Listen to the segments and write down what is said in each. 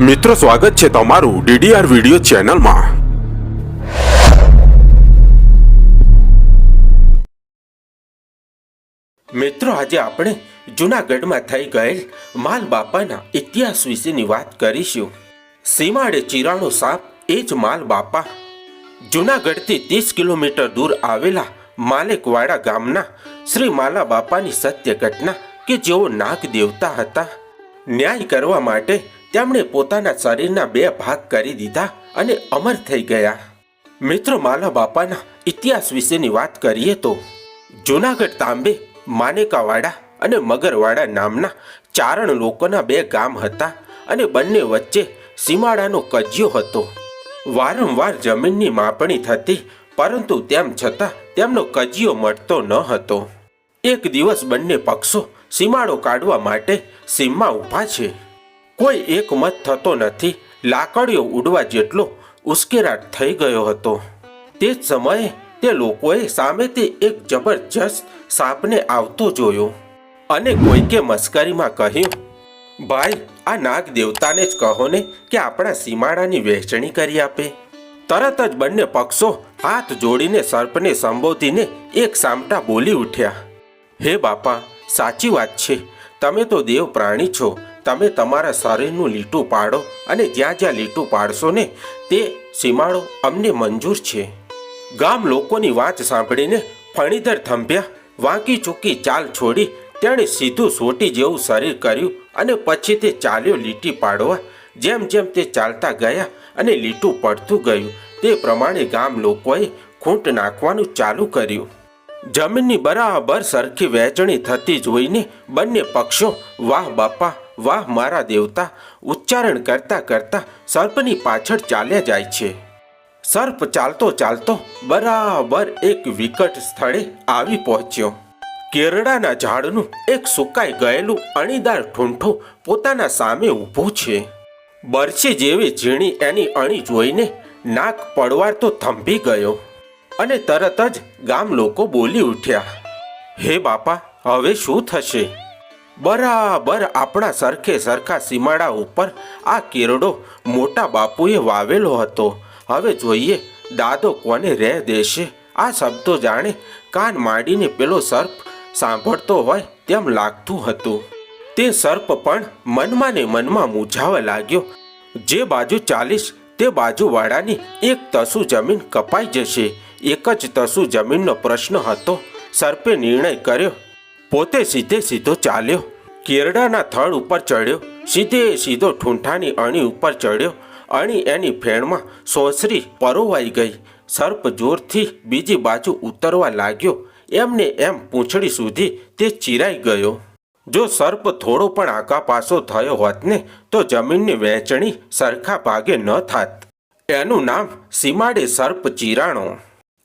મિત્રો, સ્વાગત છે તમારું ડીડીઆર વિડિયો ચેનલમાં. મિત્રો, આજે આપણે જૂનાગઢમાં થઈ ગયેલ માલ બાપાના ઇતિહાસ વિશેની વાત કરીશું. સીમાડે ચિરાણો સાપ એ જ માલ બાપા જૂનાગઢથી ત્રીસ કિલોમીટર દૂર આવેલા માલેકવાડા ગામના શ્રી માલા બાપાની સત્ય ઘટના કે જેઓ નાગ દેવતા હતા. ન્યાય કરવા માટે તેમણે પોતાના શરીરના બે ભાગ કરી દીધા અને અમર થઈ ગયા. મિત્રો, માલા બાપાના ઇતિહાસ વિશેની વાત કરીએ તો, જૂનાગઢ તાંબે માનેકાવાડા અને મગરવાડા નામના ચારણ લોકોના બે ગામ હતા અને બંને વચ્ચે સીમાડાનો કજિયો હતો. વારંવાર જમીનની માપણી થતી, પરંતુ તેમ છતાં તેમનો કજિયો મળતો ન હતો. એક દિવસ બંને પક્ષો સીમાડો કાઢવા માટે સીમમાં ઊભા છે. કોઈ એક મત થતો નથી. લાકડીઓ ઉડવા જેટલો ઉશ્કેરાટ થઈ ગયો હતો. તે જ સમયે તે લોકોએ સામેથી એક જબરજસ્ત સાપને આવતો જોયો અને કોઈકે મસ્કરીમાં કહ્યું, ભાઈ, આ નાગ દેવતાને જ કહો ને કે આપણા સીમાડાની વહેંચણી કરી આપે. તરત જ બંને પક્ષો હાથ જોડીને સર્પને સંબોધીને એક સામટા બોલી ઉઠ્યા, હે બાપા, સાચી વાત છે. તમે તો દેવ પ્રાણી છો. તમે તમારા શરીરનું લીટું પાડો અને જ્યાં જ્યાં લીટું પાડશો ને તે સીમાડો. અમને મંજૂર છે. ગામ લોકોની વાત સાંભળીને ફણીધર થંભ્યા. વાંકી ચૂકી ચાલ છોડી તેણે સીધું સોટી જેવું શરીર કર્યું અને પછી તે ચાલ્યો લીટી પાડવા. જેમ જેમ તે ચાલતા ગયા અને લીટું પડતું ગયું, તે પ્રમાણે ગામ લોકોએ ખૂંટ નાખવાનું ચાલુ કર્યું. જમીનની બરાબર સરખી વહેંચણી થતી જોઈને બંને પક્ષો, વાહ બાપા વાહ, મારા દેવતા, ઉચ્ચારણ કરતા કરતા સર્પની પાછળ ચાલ્યા જાય છે. સર્પ ચાલતો ચાલતો બરાબર એક વિકટ સ્થળે આવી પહોંચ્યો. કેરડાના ઝાડનું એક સુકાઈ ગયેલું અણીદાર ઠૂંઠું પોતાના સામે ઊભું છે. બરછી જેવી ઝીણી એની અણી જોઈને નાક પડવાર તો થંભી ગયો અને તરત જ ગામ લોકો બોલી ઉઠ્યા. હે બાપા, હવે શું થશે? બરાબર આપણા સરખે સરખા સીમાડા ઉપર આ કેરડો મોટા બાપુએ વાવેલો હતો. હવે જોઈએ દાદો કોને રહે દેશે. આ શબ્દો જાણે કાન માંડીને પેલો સર્પ સાંભળતો હોય તેમ લાગતું હતું. તે સર્પ પણ મનમાં ને મનમાં મૂંઝાવા લાગ્યો. જે બાજુ ચાલીશ તે બાજુવાળાની એક તસુ જમીન કપાઈ જશે. એક જ તસુ જમીનનો પ્રશ્ન હતો. સર્પે નિર્ણય કર્યો પોતે સીધે સીધો ચાલ્યો. કેરડાના થડ ઉપર ચડ્યો. સીધે સીધો ઠૂંઠાની અણી ઉપર ચડ્યો. અણી એની ફેણમાં સોસરી પરોવાઈ ગઈ. સર્પ જોરથી બીજી બાજુ ઉતરવા લાગ્યો. એમને એમ પૂંછડી સુધી તે ચીરાઈ ગયો. જો સર્પ થોડો પણ આગા પાસો થયો હોત ને તો જમીનની વહેંચણી સરખા ભાગે ન થાત. એનું નામ સીમાડે સર્પ ચીરાણો.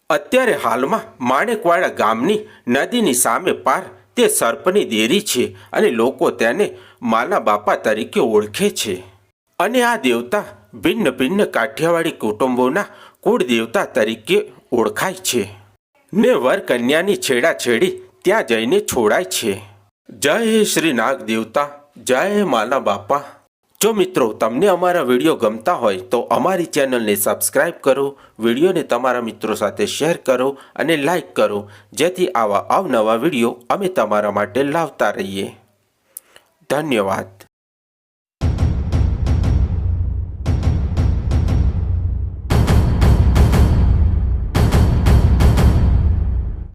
અત્યારે હાલમાં માણેકવાડા ગામની નદીની સામે પાર તે સર્પની દેરી છે અને લોકો તેને માલા બાપા તરીકે ઓળખે છે. અને આ દેવતા ભિન્ન ભિન્ન કાઠિયાવાડી કુટુંબોના દેવતા તરીકે ઓળખાય છે. ને વર કન્યાની છેડાછેડી ત્યાં જઈને છોડાય છે. જય શ્રી નાગ દેવતા જય માલા બાપા. જો મિત્રો તમને અમારા વીડિયો ગમતા હોય તો અમારી ચેનલને સબસ્ક્રાઇબ કરો, વિડીયોને તમારા મિત્રો સાથે શેર કરો અને લાઈક કરો, જેથી આવા અવનવા વીડિયો અમે તમારા માટે લાવતા રહીએ. ધન્યવાદ.